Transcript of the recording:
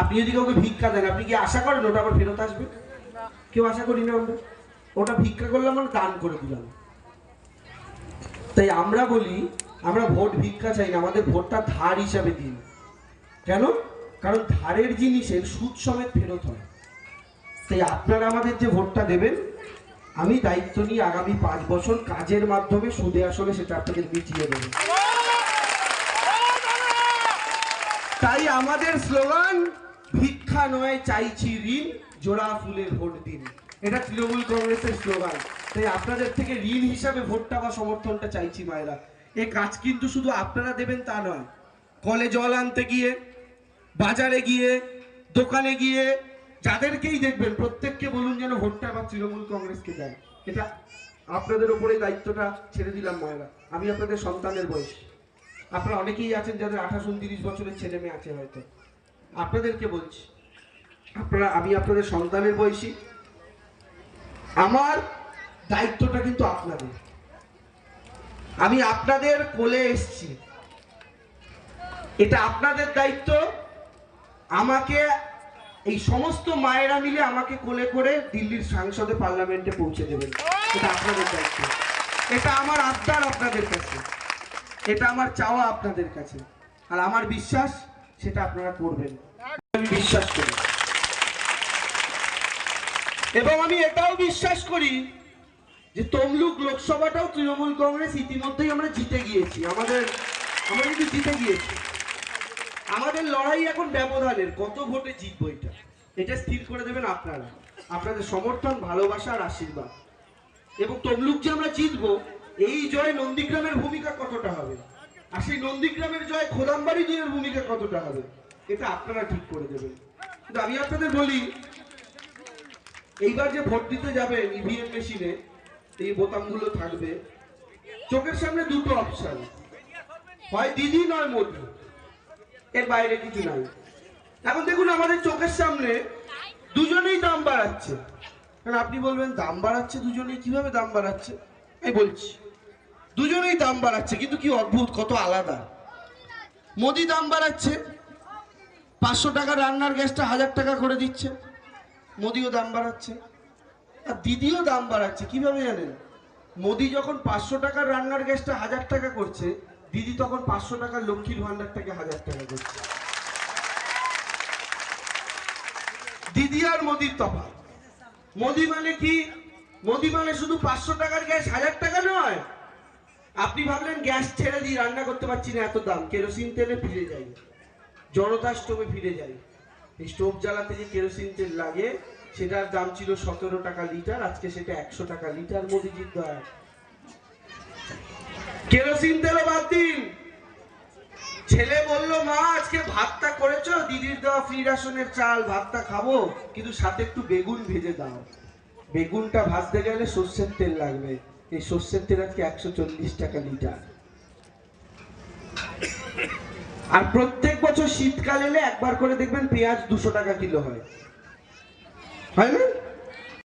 আপনি যদি কাউকে ভিক্ষা দেন, আপনি কি আশা করেন ওটা আবার ফেরত আসবে? কেউ আশা করি না আমরা। ওটা ভিক্ষা করলাম মানে দান করে দিলাম। তাই আমরা বলি, আমরা ভোট ভিক্ষা চাই না, আমাদের ভোটটা ধার হিসাবে দিন। কেন? কারণ ধারের জিনিসের সুদ সমেত ফেরত হয়। তাই আপনারা আমাদের যে ভোটটা দেবেন, আমি দায়িত্ব নিয়ে আগামী পাঁচ বছর কাজের মাধ্যমে সুদে আসলে সেটা আপনাদের মিটিয়ে দেবো। তাই আমাদের স্লোগান ভিক্ষা নয়, চাইছি ঋণ, জোড়া ফুলের ভোট দিন। এটা তৃণমূল কংগ্রেসের স্লোগান। তাই আপনাদের থেকে ঋণ হিসাবে ভোটটা বা সমর্থনটা চাইছি মায়েরা। এ কাজ কিন্তু শুধু আপনারা দেবেন তা নয়। কলে জল আনতে গিয়ে, বাজারে গিয়ে, দোকানে গিয়ে, যাদেরকেই দেখবেন, প্রত্যেককে বলুন যেন ভোটটা বা তৃণমূল কংগ্রেসকে দেয় এটা আপনাদের উপরে দায়িত্বটা ছেড়ে দিলাম মায়েরা। আমি আপনাদের সন্তানের বয়স। আপনারা অনেকেই আছেন যাদের আঠাশ, উনত্রিশ বছরের ছেলে মেয়ে আছে হয়তো। আপনাদেরকে বলছি। আপনারা, আমি আপনাদের সন্তানের বয়সী। আমার দায়িত্বটা কিন্তু আপনাদের। আমি আপনাদের কোলে এসছি। এটা আপনাদের দায়িত্ব। আমাকে এই সমস্ত মায়েরা মিলে আমাকে কোলে করে দিল্লির সাংসদে, পার্লামেন্টে পৌঁছে দেবেন। এটা আপনাদের দায়িত্ব। এটা আমার আবদার আপনাদের কাছে। এটা আমার চাওয়া আপনাদের কাছে। আর আমার বিশ্বাস, সেটা আপনারা করবেন। আমি বিশ্বাস করি। এবং আমি এটাও বিশ্বাস করি যে তমলুক লোকসভাটাও তৃণমূল কংগ্রেস ইতিমধ্যেই আমরা জিতে গিয়েছি। আমাদের, আমরা কিন্তু জিতে গিয়েছি। আমাদের লড়াই এখন ব্যবধানের, কত ভোটে জিতবো এটা? এটা স্থির করে দেবেন আপনারা। আপনাদের সমর্থন, ভালোবাসা আর আশীর্বাদ। এবং তমলুক যে আমরা জিতবো, এই জয় নন্দীগ্রামের ভূমিকা কতটা হবে? আর সেই নন্দীগ্রামের জয় খোদামবাড়ি জয়ের ভূমিকা কতটা হবে? এটা আপনারা ঠিক করে দেবেন। কিন্তু আমি আপনাদের বলি এইবার যে ভোট দিতে যাবেন ইভিএম মেশিনে এই বোতামগুলো থাকবে। চোখের সামনে দুটো অপশন হয় দিদি নয় মোদি। এর বাইরে কিছু নাই। এখন দেখুন আমাদের চোখের সামনে দুজনেই দাম বাড়াচ্ছে। কারণ আপনি বলবেন, দাম বাড়াচ্ছে দুজনেই? কীভাবে দাম বাড়াচ্ছে? আমি বলছি, দুজনেই দাম বাড়াচ্ছে, কিন্তু কি অদ্ভুত, কত আলাদা। মোদি দাম বাড়াচ্ছে, পাঁচশো টাকা রান্নার গ্যাসটা হাজার টাকা করে দিচ্ছে। মোদিও দাম বাড়াচ্ছে। আর দিদিও দাম বাড়াচ্ছে, কীভাবে জানেন? মোদি যখন পাঁচশো টাকার রান্নার গ্যাসটা হাজার টাকা করছে, দিদি তখন পাঁচশো টাকার লক্ষ্মীর ভান্ডারটাকে হাজার টাকা করছে। দিদি আর মোদির তফাৎ। মোদি মানে কি? মোদি মানে শুধু পাঁচশো টাকার গ্যাস হাজার টাকা নয়। আপনি ভাবলেন গ্যাস ছেড়ে দিয়ে রান্না করতে পারছি না, এত দাম। কেরোসিন তেলে ফিরে যাই জনতা স্টোভে ফিরে যাই স্টোভ জ্বালাতে যে কেরোসিন তেল লাগে, সেটার দাম ছিল সতেরো টাকা লিটার, আজকে সেটা একশো টাকা লিটার, মোদিজির দয়া কেরোসিন তেলও বাদ দিন। ছেলে বলল, মা, আজকে ভাতটা করেছ? দিদির দেওয়া ফ্রি রাশনের চাল, ভাতটা খাব, কিন্তু সাথে একটু বেগুন ভেজে দাও। বেগুনটা ভাজতে গেলে সর্ষের তেল লাগবে। এই সর্ষের তেল আজকে একশো চল্লিশ টাকা লিটার। আর প্রত্যেক বছর শীতকাল এলে একবার করে দেখবেন পেঁয়াজ দুশো টাকা কিলো হয়। হয় না?